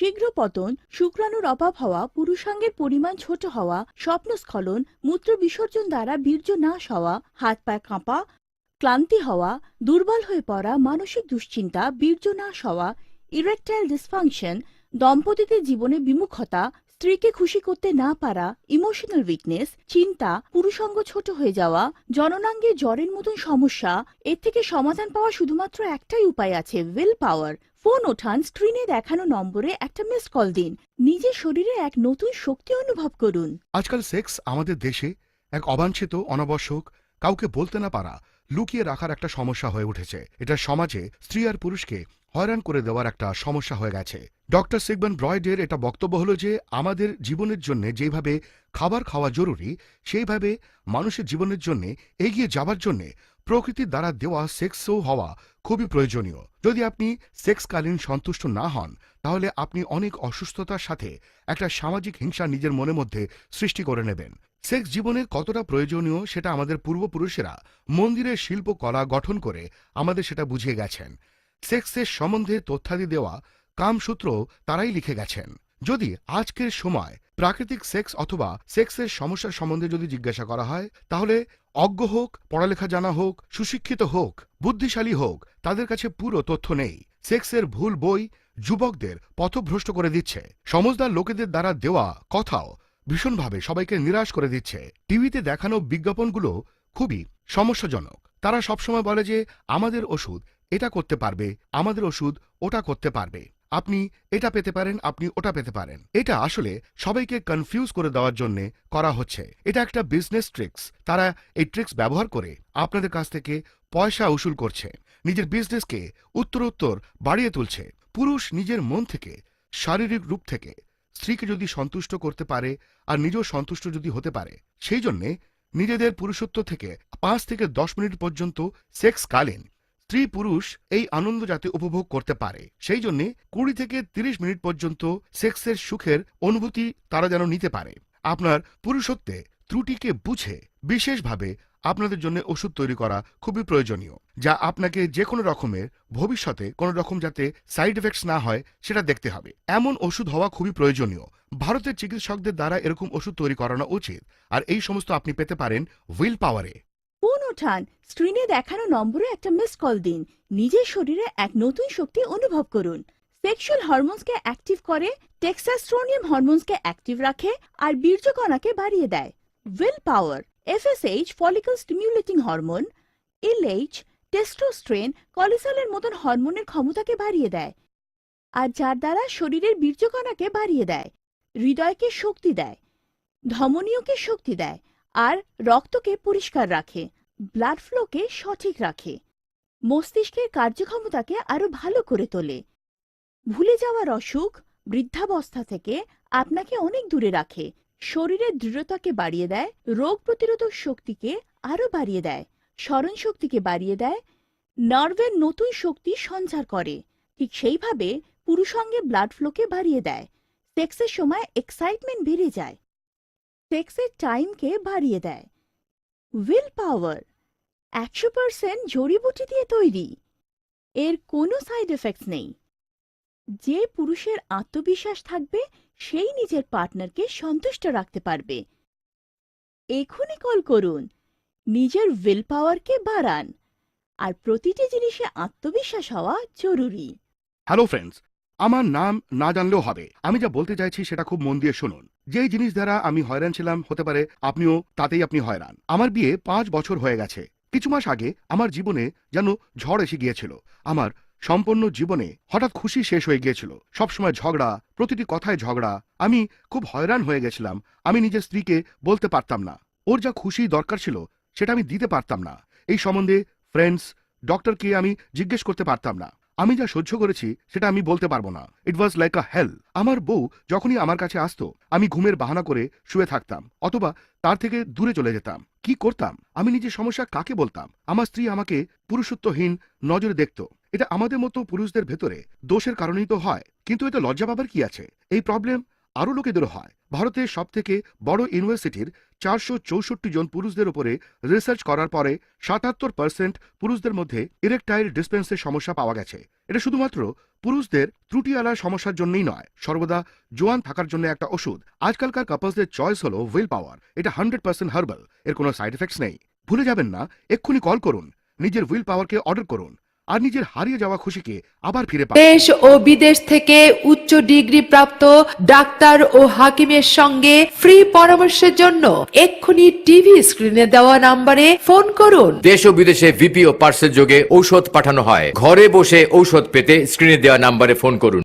শীঘ্র পতন, শুক্রাণুর অভাব হওয়া, পুরুষাঙ্গের পরিমাণ ছোট হওয়া, স্বপ্নস্খলন, মূত্র বিসর্জন দ্বারা বীর্য নাশ হওয়া, হাত পায়ে কাঁপা, ক্লান্তি হওয়া, দুর্বল হয়ে পড়া, মানসিক দুশ্চিন্তা, বীর্য নাশ হওয়া, ইরেকটাইল ডিসফাংশন, দম্পতিদের জীবনে বিমুখতা, স্ত্রীকে খুশি করতে না পারা, ইমোশনাল উইকনেস, চিন্তা, পুরুষাঙ্গ ছোট হয়ে যাওয়া, জননাঙ্গে জ্বরের মতন সমস্যা, এর থেকে সমাধান পাওয়া শুধুমাত্র একটাই উপায় আছে, উইল পাওয়ার। ফোন ওঠান স্ক্রিনে দেখানো নম্বরে একটা মিস কল দিন। নিজের শরীরে এক নতুন শক্তি অনুভব করুন। আজকাল সেক্স আমাদের দেশে এক অবাঞ্ছিত, অনাবশ্যক, কাউকে বলতে না পারা, লুকিয়ে রাখার একটা সমস্যা হয়ে উঠেছে। এটা সমাজে স্ত্রী আর পুরুষকে হয়রান করে দেওয়ার একটা সমস্যা হয়ে গেছে। ডক্টর সিগমন ব্রয়েডের এটা বক্তব্য হলো যে, আমাদের জীবনের জন্য যেভাবে খাবার খাওয়া জরুরি, সেইভাবে মানুষের জীবনের জন্য এগিয়ে যাবার জন্য প্রকৃতির দ্বারা দেওয়া সেক্সও হওয়া খুবই প্রয়োজনীয়। যদি আপনি সেক্সকালীন সন্তুষ্ট না হন, তাহলে আপনি অনেক অসুস্থতার সাথে একটা সামাজিক হিংসা নিজের মনের মধ্যে সৃষ্টি করে নেবেন। সেক্স জীবনে কতটা প্রয়োজনীয় সেটা আমাদের পূর্বপুরুষেরা মন্দিরের শিল্পকলা গঠন করে আমাদের সেটা বুঝিয়ে গেছেন। সেক্সের সম্বন্ধে তথ্যাদি দেওয়া কামসূত্র তারাই লিখে গেছেন। যদি আজকের সময় প্রাকৃতিক সেক্স অথবা সেক্সের সমস্যার সম্বন্ধে যদি জিজ্ঞাসা করা হয়, তাহলে অজ্ঞ হোক, পড়ালেখা জানা হোক, সুশিক্ষিত হোক, বুদ্ধিশালী হোক, তাদের কাছে পুরো তথ্য নেই। সেক্সের ভুল বই যুবকদের পথভ্রষ্ট করে দিচ্ছে। সমজদার লোকেদের দ্বারা দেওয়া কথাও ভীষণভাবে সবাইকে নিরাশ করে দিচ্ছে। টিভিতে দেখানো বিজ্ঞাপনগুলো খুবই সমস্যাজনক। তারা সবসময় বলে যে, আমাদের ওষুধ এটা করতে পারবে, আমাদের ওষুধ ওটা করতে পারবে। আপনি এটা পেতে পারেন, আপনি ওটা পেতে পারেন। এটা আসলে সবাইকে কনফিউজ করে দেওয়ার জন্য করা হচ্ছে। এটা একটা বিজনেস ট্রিক্স তারা এই ট্রিক্স ব্যবহার করে আপনাদের কাছ থেকে পয়সা উসুল করছে। নিজের বিজনেসকে উত্তরোত্তর বাড়িয়ে তুলছে। পুরুষ নিজের মন থেকে, শারীরিক রূপ থেকে, স্ত্রীকে যদি সন্তুষ্ট করতে পারে আর নিজেও সন্তুষ্ট যদি হতে পারে, সেই জন্যে নিজেদের পুরুষত্ব থেকে পাঁচ থেকে দশ মিনিট পর্যন্ত সেক্স কালীন স্ত্রী পুরুষ এই আনন্দ যাতে উপভোগ করতে পারে। সেই জন্যে কুড়ি থেকে তিরিশ মিনিট পর্যন্ত সেক্সের সুখের অনুভূতি তারা যেন নিতে পারে। আপনার পুরুষত্বে ত্রুটিকে বুঝে বিশেষভাবে আপনাদের জন্য ওষুধ তৈরি করা খুবই প্রয়োজনীয়, যা আপনাকে যে কোনো রকমের ভবিষ্যতে কোনো রকম যাতে সাইড এফেক্টস না হয় সেটা দেখতে হবে। এমন ওষুধ হওয়া খুবই প্রয়োজনীয়। ভারতের চিকিৎসকদের দ্বারা এরকম ওষুধ তৈরি করানো উচিত। আর এই সমস্ত আপনি পেতে পারেন উইল পাওয়ারে। ফোন ওঠান। স্ক্রিনে দেখানো নম্বরে একটা মিস কল দিন। নিজের শরীরে এক নতুন শক্তি অনুভব করুন। সেক্সুয়াল হরমোনসকে অ্যাক্টিভ করে, টেক্সাস্ট্রোনিয়াম হরমোনসকে অ্যাক্টিভ রাখে আর বীর্যকণাকে বাড়িয়ে দেয়। Will power, FSH follicle stimulating hormone, LH testosterone কলিসলের মতন হরমোনের ক্ষমতাকে বাড়িয়ে দেয় আর যার দ্বারা শরীরের বীর্যকণাকে বাড়িয়ে দেয়, হৃদয়কে শক্তি দেয়, ধমনীয়কে শক্তি দেয় আর রক্তকে পরিষ্কার রাখে ব্লাড ফ্লোকে সঠিক রাখে, মস্তিষ্কের কার্যক্ষমতাকে আরও ভালো করে তোলে। ভুলে যাওয়ার অসুখ বৃদ্ধাবস্থা থেকে আপনাকে অনেক দূরে রাখে, শরীরের দৃঢ়তাকে বাড়িয়ে দেয়, রোগ প্রতিরোধক শক্তিকে আরও বাড়িয়ে দেয়, স্মরণ শক্তিকে বাড়িয়ে দেয়, নার্ভের নতুন শক্তি সঞ্চার করে, ঠিক সেইভাবে পুরুষঙ্গে ব্লাড ফ্লোকে বাড়িয়ে দেয়, সেক্সের সময় এক্সাইটমেন্ট বেড়ে যায়। সেক্সের টাইমকে বাড়িয়ে দেয়। উইল পাওয়ার একশো পার্সেন্ট জড়িবুটি দিয়ে তৈরি। এর কোনো সাইড এফেক্টস নেই। যে পুরুষের আত্মবিশ্বাস থাকবে, সেই নিজের পার্টনারকে সন্তুষ্ট রাখতে পারবে। এখনই কল করুন, নিজের উইল পাওয়ারকে বাড়ান, আর প্রতিটি জিনিসে আত্মবিশ্বাস হওয়া জরুরি। হ্যালো ফ্রেন্ডস আমার নাম না জানলেও হবে। আমি যা বলতে চাইছি সেটা খুব মন দিয়ে শুনুন। যেই জিনিস দ্বারা আমি হয়রান ছিলাম, হতে পারে আপনিও তাতেই আপনি হয়রান। আমার বিয়ে পাঁচ বছর হয়ে গেছে। কিছু মাস আগে আমার জীবনে যেন ঝড় এসে গিয়েছিল। আমার সম্পূর্ণ জীবনে হঠাৎ খুশি শেষ হয়ে গিয়েছিল। সবসময় ঝগড়া, প্রতিটি কথায় ঝগড়া। আমি খুব হয়রান হয়ে গেছিলাম। আমি নিজের স্ত্রীকে বলতে পারতাম না। ওর যা খুশি দরকার ছিল, সেটা আমি দিতে পারতাম না। এই সম্বন্ধে ফ্রেন্ডস ডক্টরকে আমি জিজ্ঞেস করতে পারতাম না। আমি যা সহ্য করেছি, সেটা আমি বলতে পারব না। ইট ওয়াজ লাইক আ হেল আমার বউ যখনই আমার কাছে আসতো, আমি ঘুমের বাহানা করে শুয়ে থাকতাম, অথবা তার থেকে দূরে চলে যেতাম। কি করতাম? আমি নিজের সমস্যা কাকে বলতাম? আমার স্ত্রী আমাকে পুরুষত্বহীন নজরে দেখত। এটা আমাদের মতো পুরুষদের ভেতরে দোষের কারণেই তো হয়। কিন্তু এতে লজ্জা পাবার কি আছে? এই প্রবলেম আরও লোকেদেরও হয়। ভারতের সব থেকে বড় ইউনিভার্সিটির চারশো চৌষট্টি জন পুরুষদের উপরে রিসার্চ করার পরে সাতাত্তর পার্সেন্ট পুরুষদের মধ্যে ইরেকটাইল ডিসপেন্সের সমস্যা পাওয়া গেছে। এটা শুধুমাত্র পুরুষদের ত্রুটিওয়ালা সমস্যার জন্যই নয়, সর্বদা জোয়ান থাকার জন্য একটা ওষুধ। আজকালকার কাপলসদের চয়েস হলো উইল পাওয়ার এটা হান্ড্রেড পার্সেন্ট হার্বাল এর কোনো সাইড এফেক্টস নেই। ভুলে যাবেন না, এক্ষুনি কল করুন। নিজের উইল পাওয়ারকে অর্ডার করুন। আর নিজের হারিয়ে যাওয়া খুশিকে আবার ফিরে পায়। দেশ ও বিদেশ থেকে উচ্চ ডিগ্রি প্রাপ্ত ডাক্তার ও হাকিমের সঙ্গে ফ্রি পরামর্শের জন্য এক্ষুনি টিভি স্ক্রিনে দেওয়া নাম্বারে ফোন করুন। দেশ ও বিদেশে ভিপি ও পার্সেল যোগে ঔষধ পাঠানো হয়। ঘরে বসে ঔষধ পেতে স্ক্রিনে দেওয়া নাম্বারে ফোন করুন।